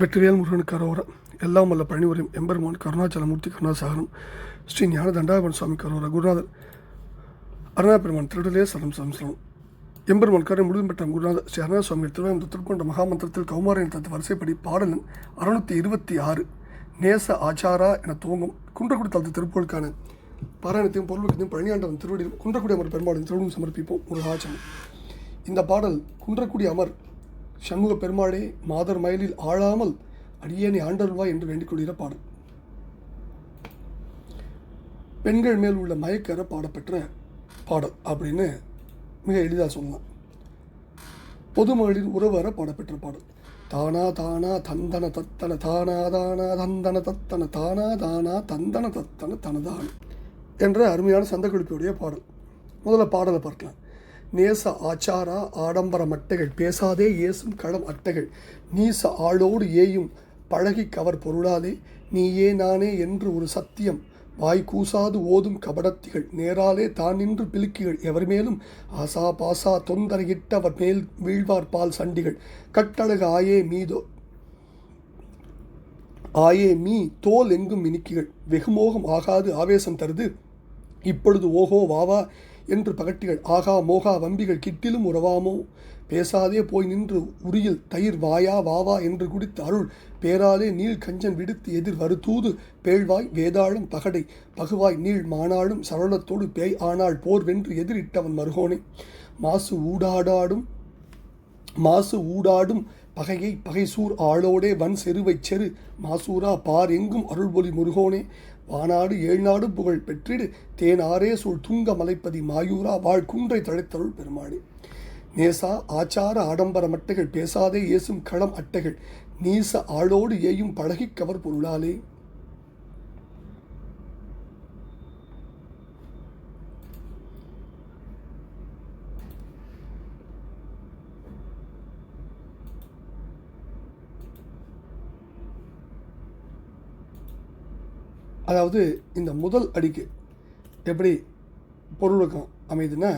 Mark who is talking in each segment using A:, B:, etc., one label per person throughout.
A: வெற்றிவேல் முருகனுக்கு அரோரா எல்லாம் வல்ல பழனிவரையும் எம்பெருமான் கருணாச்சலமூர்த்தி கருணாசாகரம் ஸ்ரீ ஞான தண்டாபன் சுவாமி கரோரா குருநாதர். அருணா பெருமான் திருடலே சரம் சரம் எம்பெருமான் கரை முழுதும் பெற்ற குருநாதர் ஸ்ரீ அருணா சுவாமி திருவாயம் திருக்கொண்ட மகாமந்திரத்தில் கௌமாரின் தத்து வரிசைப்படி பாடலன் அறுநூத்தி இருபத்தி ஆறு நேச ஆச்சாரா என துவங்கும் குன்றக்குடி தளத்து திருப்பூருக்கான பாராயணத்தையும் பொருளுக்கத்தையும் பழனியாண்டவன் திருவடியும் குன்றக்குடி அமர் பெருமாளின் திருவிழும் சமர்ப்பிப்போம். முருகாச்சனம் இந்த பாடல் குன்றக்குடி அமர் சண்முக பெருமாளே மாதர் மயிலில் ஆழாமல் அடியேனை ஆண்டருள்வா என்று வேண்டிக் பாடல் பெண்கள் மேல் உள்ள மயக்கர பாடப்பெற்ற பாடல் அப்படின்னு மிக எளிதாக சொல்லலாம். பொதுமகளிர் உறவர பாடப்பெற்ற பாடல். தானா தானா தந்தன தத்தன தானா தானா தந்தன தத்தன தானா தானா தந்தன தத்தன தனதான் என்ற அருமையான சந்தக்குறிப்புடைய பாடல். முதல்ல பாடலை பார்க்கலாம். நேச ஆச்சாரா ஆடம்பர மட்டைகள் பேசாதே ஏசும் களம் அட்டைகள். நீச ஆளோடு ஏயும் பழகி கவர் பொருளாதே நீயே நானே என்று ஒரு சத்தியம். வாய் கூசாது ஓதும் கபடத்திகள். நேராலே தான் நின்று பிலுக்கிகள். எவர் மேலும் ஆசா பாசா தொந்தரையிட்டவர் மேல் வீழ்வார் பால் சண்டிகள். கட்டழகு ஆயே மீதோ ஆயே மீ தோல் எங்கும் மினுக்கிகள். வெகுமோகம் ஆகாது ஆவேசம் தருது. இப்பொழுது ஓஹோ வாவா என்று பகட்டிகள் ஆகா மோகா வம்பிகள் கிட்டிலும் உறவாமோ? பேசாதே போய் நின்று உரியில் தயிர் வாயா வாவா என்று குடித்து அருள் பேராலே நீள் கஞ்சன் விடுத்து எதிர் வருத்தூது பேழ்வாய் வேதாளம் பகடை பகுவாய் நீள் மானாளும் சரளத்தோடு பேய் ஆனாள் போர் வென்று எதிரிட்டவன் மருகோனை. மாசு ஊடாடாடும் மாசு ஊடாடும் பகையை பகைசூர் ஆளோடே வன் செருவைச் செரு மாசூரா பார் எங்கும் அருள்பொலி முருகோனே. வானாடு ஏழ்நாடு புகழ் பெற்றிடு. தேனாரே சூழ் துங்க மலைப்பதி மாயூரா வாழ் குன்றை தழைத்தருள் பெருமாளே நேசா ஆச்சார ஆடம்பர மட்டைகள் பேசாதே ஏசும் களம் அட்டைகள். நீச ஆளோடு ஏயும் பழகிக் கவர் பொருளாலே. அதாவது இந்த முதல் அடிக்கு எப்படி பொருளுக்கம் அமைதுன்னா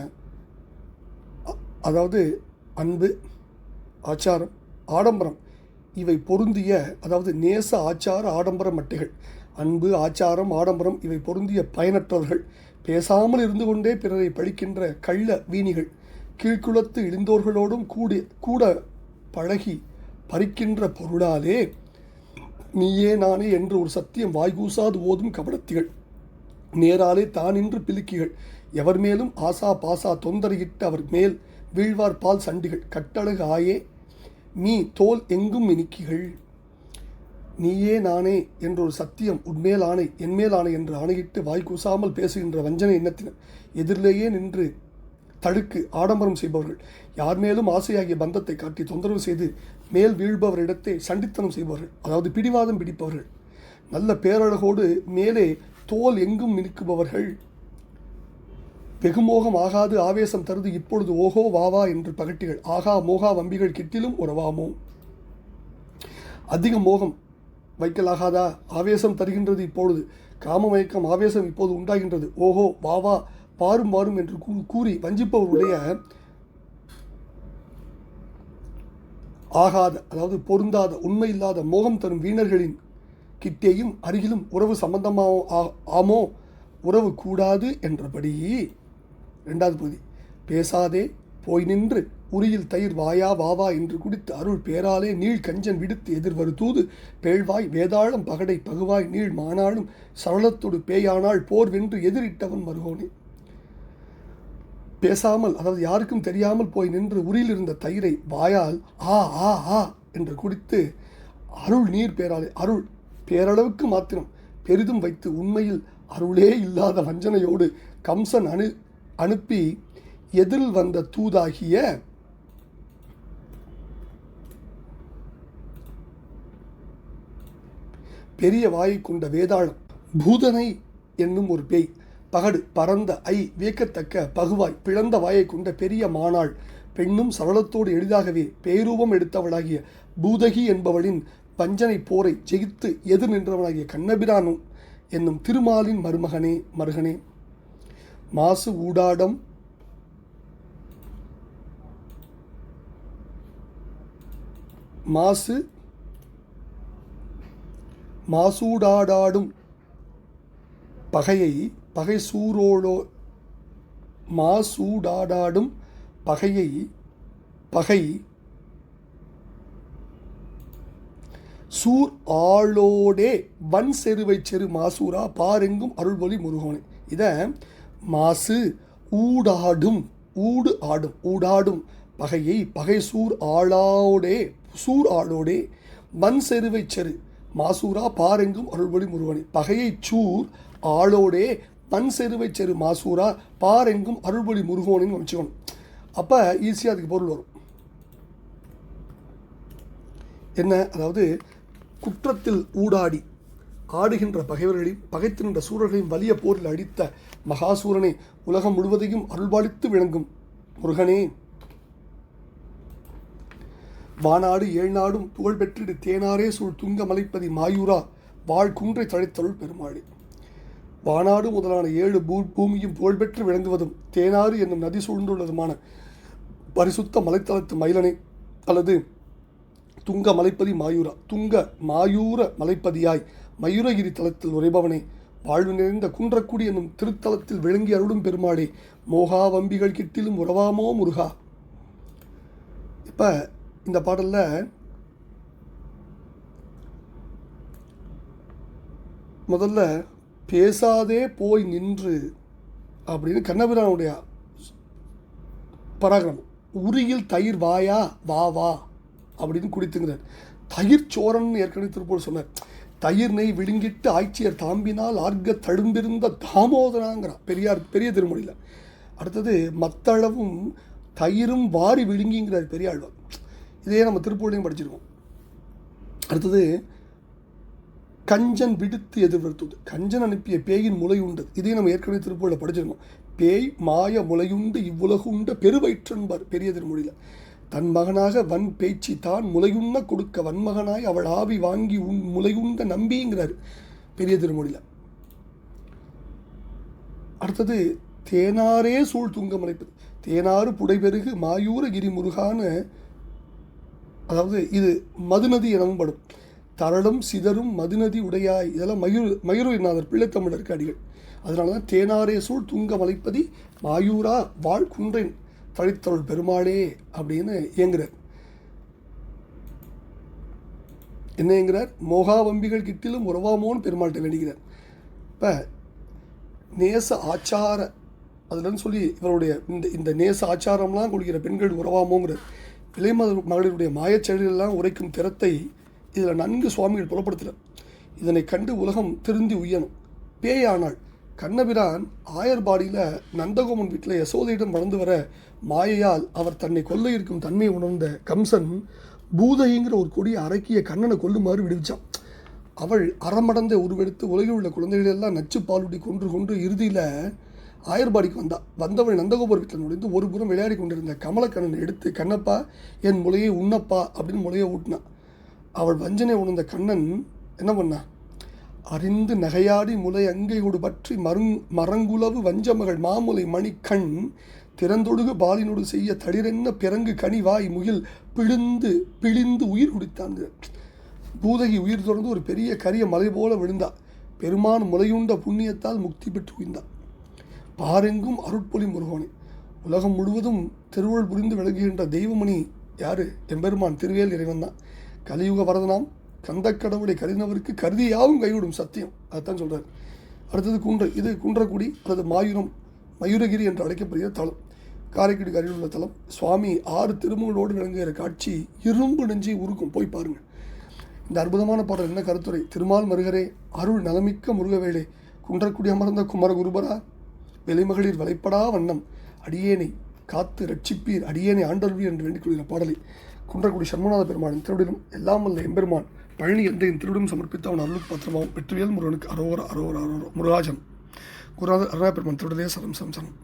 A: அதாவது அன்பு ஆச்சாரம் ஆடம்பரம் இவை பொருந்திய அதாவது நேச ஆச்சார ஆடம்பர மட்டைகள். அன்பு ஆச்சாரம் ஆடம்பரம் இவை பொருந்திய பயனற்றவர்கள். பேசாமல் இருந்து கொண்டே பிறரை பழிக்கின்ற கள்ள வீணிகள். கீழ்குளத்து இழிந்தோர்களோடும் கூடி கூட பழகி பறிக்கின்ற பொருளாலே நீயே நானே என்று ஒரு சத்தியம் வாய்கூசாது ஓதும் கபடத்திகள். நேராலே தானின்று பிலுக்கிகள். எவர் மேலும் ஆசா பாசா தொந்தரையிட்டு அவர் மேல் வீழ்வார் பால் சண்டிகள். கட்டழகு ஆயே நீ தோல் எங்கும் மினுக்கிகள் நீயே நானே என்ற ஒரு சத்தியம் உன்மேல் ஆணை என்மேல் ஆணை என்று ஆணையிட்டு வாய் கூசாமல் பேசுகின்ற வஞ்சனை எண்ணத்தினர். எதிரிலேயே நின்று தடுக்கு ஆடம்பரம் செய்பவர்கள். யார் மேலும் ஆசையாகிய பந்தத்தை காட்டி தொந்தரவு செய்து மேல் வீழ்பவரிடத்தை சண்டித்தனம் செய்பவர்கள் அதாவது பிடிவாதம் பிடிப்பவர்கள் நல்ல பேரழகோடு மேலே தோல் எங்கும் நிற்குபவர்கள் வெகுமோகம் ஆகாது ஆவேசம் தருது இப்பொழுது ஓஹோ வாவா என்று பகட்டிகள். ஆகா மோகா வம்பிகள் கிட்டிலும் உறவாமோ? அதிக மோகம் வைக்கலாகாதா? ஆவேசம் தருகின்றது இப்பொழுது. காமமயக்கம் ஆவேசம் இப்போது உண்டாகின்றது. ஓஹோ வாவா பாரும் பாரும் என்று கூ- கூறி வஞ்சிப்பவருடைய ஆகாத அதாவது பொருந்தாத உண்மை இல்லாத மோகம் தரும் வீணர்களின் கிட்டேயும் அருகிலும் உறவு சம்பந்தமாவோ ஆ- ஆமோ? உறவு கூடாது என்றபடி. ரெண்டாவது பகுதி. பேசாதே போய் நின்று உரியில் தயிர் வாயா வாவா என்று குடித்து அருள் பேராலே நீள் கஞ்சன் விடுத்து எதிர்வரு தூது பேழ்வாய் வேதாளம் பகடை பகுவாய் நீள் மானாளும் சரளத்தொடு பேயானால் போர் வென்று எதிரிட்டவன் மருகோனே பேசாமல் அதாவது யாருக்கும் தெரியாமல் போய் நின்று உரியில் இருந்த தயிரை வாயால் ஆ ஆ ஆ என்று குடித்து அருள் நீர் பேராலே அருள் பேரளவுக்கு மாத்திரம் பெரிதும் வைத்து உண்மையில் அருளே இல்லாத வஞ்சனையோடு கம்சன் அனு அனுப்பி எதிரில் வந்த தூதாகிய பெரிய வாயை கொண்ட வேதாளம் பூதனை என்னும் ஒரு பேய் பகடு பரந்த ஐ வியக்கத்தக்க பகுவாய் பிளந்த வாயை கொண்ட பெரிய மானாள் பெண்ணும் சரளத்தோடு எளிதாகவே பேரூபம் எடுத்தவளாகிய பூதகி என்பவளின் வஞ்சனை போரை ஜெயித்து எதிர் நின்றவனாகிய கண்ணபிரானும் என்னும் திருமாலின் மருமகனே மருகனே. மாசு ஊடாடம். மாசு. மாசூடாடாடும் பகையை பகை சூரோளோ மாசூடாடாடும் பகையை பகை சூர் ஆளோடே வன் செருவை செரு மாசூரா பாரெங்கும் அருள்மொழி முருகோனே. இதை மாசு ஊடாடும் ஊடு ஆடும் ஊடாடும் பகையை பகை சூர் ஆளாவோடே சூர் ஆளோடே வன் செருவை செரு மாசூரா பாரெங்கும் அருள்மொழி முருகனே. பகையை சூர் ஆளோடே பன் செருவை செரு மாசூரா பாரெங்கும் அருள்பொழி முருகோனின்னு வச்சுக்கணும் அப்போ ஈஸியாக அதுக்கு பொருள் வரும். என்ன? அதாவது குற்றத்தில் ஊடாடி ஆடுகின்ற பகைவர்களையும் பகைத்து நின்ற சூரர்களையும் வலிய போரில் அடித்த மகாசூரனை உலகம் முழுவதையும் அருள்பாலித்து விளங்கும் முருகனே. வானாடு ஏழ்நாடும் புகழ்பெற்றிடு தேனாரே சூழ் துங்க மலைப்பதி மாயூரா வாழ்குன்றை தழைத்தருள் பெருமாளி. வானாடு முதலான ஏழு பூ பூமியும் புகழ்பெற்று விளங்குவதும் தேனாறு என்னும் நதி சூழ்ந்துள்ளதுமான பரிசுத்த மலைத்தளத்து மயிலனை அல்லது துங்க மலைப்பதி மாயூரா துங்க மாயூர மலைப்பதியாய் மயூரகிரி தலத்தில் உரைபவனே வாழ்வு நிறைந்த குன்றக்குடி என்னும் திருத்தலத்தில் விளங்கி அருளும் பெருமாளே மோகா வம்பிகள் கிட்டிலும் உறவாமோ முருகா? இப்போ இந்த பாடலில் முதல்ல பேசாதே போய் நின்று அப்படின்னு கண்ணபிரானுடைய பராக்கிரமம். உரியில் தயிர் வாயா வா வா அப்படின்னு குடித்துங்கிறார். தயிர் சோரன் ஏற்கனவே திருப்பூர் சொன்னார். தயிர் நெய் விழுங்கிட்டு ஆய்ச்சியர் தாம்பினால் ஆர்க்க தழும்பிருந்த தாமோதராங்கிறான் பெரியார் பெரிய திருமொழியில். அடுத்தது மத்தளவும் தயிரும் வாரி விழுங்கிங்கிறார் பெரியாழ்வார் இதே நம்ம திருப்பூர்லையும் படிச்சிருக்கோம். அடுத்தது கஞ்சன் விடுத்து எதிர்வர்த்துவது கஞ்சன் அனுப்பிய பேயின் முலை உண்டது. இதையும் நம்ம ஏற்கனவே திருப்பூரில் படிச்சிருக்கோம் பேய் மாய முலையுண்டு இவ்வுலகுண்ட பெருவயிற்றன்பார் பெரிய திருமொழியில் தன் மகனாக வன் பேச்சு தான் முலையுண்ண கொடுக்க வன்மகனாய் அவள் ஆவி வாங்கி உன் முலையுண்ட நம்பிங்கிறார் பெரிய திருமொழியில் அடுத்தது தேனாரே சூழ் துங்கம் அழைப்பது தேனாறு புடைபெருகு மாயூர கிரி முருகான அதாவது இது மதுநதி எனவும் படும். தரளும் சிதறும் மதுநதி உடையாய். இதெல்லாம் மயூர் மயூரநாதர் பிள்ளைத்தமிழருக்கு அடிகள். அதனால தான் தேனாரே சூழ் துங்க மலைப்பதி மாயூரா வாழ் குன்றின் தழித்தருள் பெருமாளே அப்படின்னு இயங்குறார். என்ன என்கிறார் மோகாவம்பிகள் கிட்டிலும் உறவாமோன்னு பெருமாள்கிட்ட வேண்டுகிறார் இப்போ நேச ஆச்சார அதுலன்னு சொல்லி இவருடைய இந்த இந்த நேச ஆச்சாரம்லாம் கொடுக்கிற பெண்கள் உறவாமோங்கிறார். இளைமத மகளிருடைய மாயச்செயல்களெல்லாம் உரைக்கும் திறத்தை இதில் நன்கு சுவாமிகள் புலப்படுத்துகிறார் இதனை கண்டு உலகம் திருந்தி உய்யணும். பேயானாள் கண்ணபிரான் ஆயர்பாடியில் நந்தகோமன் வீட்டில் யசோதையிடம் வளர்ந்து வர மாயையால் அவர் தன்னை கொல்ல இருக்கும் தன்மையை உணர்ந்த கம்சன் பூதைங்கிற ஒரு கொடியை அரக்கிய கண்ணனை கொல்லுமாறு விடுவிச்சான். அவள் அறமடந்த உருவெடுத்து உலகில் உள்ள குழந்தைகள் எல்லாம் நச்சு பாலுடி கொன்று கொன்று இறுதியில் ஆயர்பாடிக்கு வந்தா. வந்தவள் நந்தகோபுர வீட்டில் நுழைந்து ஒரு புறம் விளையாடி கொண்டிருந்த கமலக்கண்ணனை எடுத்து கண்ணப்பா என் முளையை உண்ணப்பா அப்படின்னு முளையை ஊட்டினான். அவள் வஞ்சனை உணர்ந்த கண்ணன் என்ன பண்ணா? அறிந்து நகையாடி முலை அங்கையோடு பற்றி மருங் மரங்குலவு வஞ்சமகள் மாமுலை மணிக்கண் திறந்தொடுகு பாலினோடு செய்ய தளிரென்ன பிறங்கு கனிவாய் முகில் பிழிந்து பிழிந்து உயிர் குடித்தான். பூதகி உயிர் தொடர்ந்து ஒரு பெரிய கரிய மலை போல விழுந்தா. பெருமான் முலையுண்ட புண்ணியத்தால் முக்தி பெற்று உயிர்ந்தான் பாரெங்கும் அருட்பொலி முருகோனே. உலகம் முழுவதும் திருவள் புரிந்து விளங்குகின்ற தெய்வமணி யாரு? எம்பெருமான் திருவேல் இறைவன் தான் கலியுக வரதனாம் கந்தக்கடவுளை கருதினவருக்கு கருதியாவும் கைவிடும் சத்தியம். அதைத்தான் சொல்கிறார் அடுத்தது குன்ற. இது குன்றக்குடி அல்லது மாயூரம் மயூரகிரி என்று அழைக்கப்படுகிற தலம். காரைக்குடிக்கு அருகில் உள்ள தலம். சுவாமி ஆறு திருமுகளோடு விளங்குகிற காட்சி இரும்பு நெஞ்சி உருக்கும். போய் பாருங்கள் இந்த அற்புதமான பாடல் என்ன கருத்துரை? திருமால் மருகரே அருள் நலமிக்க முருகவேளே குன்றக்குடி அமர்ந்த குமரகுருபரா விலைமகளிர் வலைப்படா வண்ணம் அடியேனை காத்து ரட்சிப்பீர் அடியேனை ஆண்டல்வி என்று வேண்டிக் கொள்கிற பாடலை. குன்றக்குடி சண்முநாத பெருமானின் திருடிலும் எல்லாம் வல்ல எம்பெருமான் பழனி எந்த என் சமர்ப்பித்த அவன் அருள் பத்திரமாவும் வெற்றிவேல் முருகனுக்கு அரோர அரோர அரோர முருகாஜன் குருநாதர் அருணா பெருமான் திருடலே சரம் சம்சனம்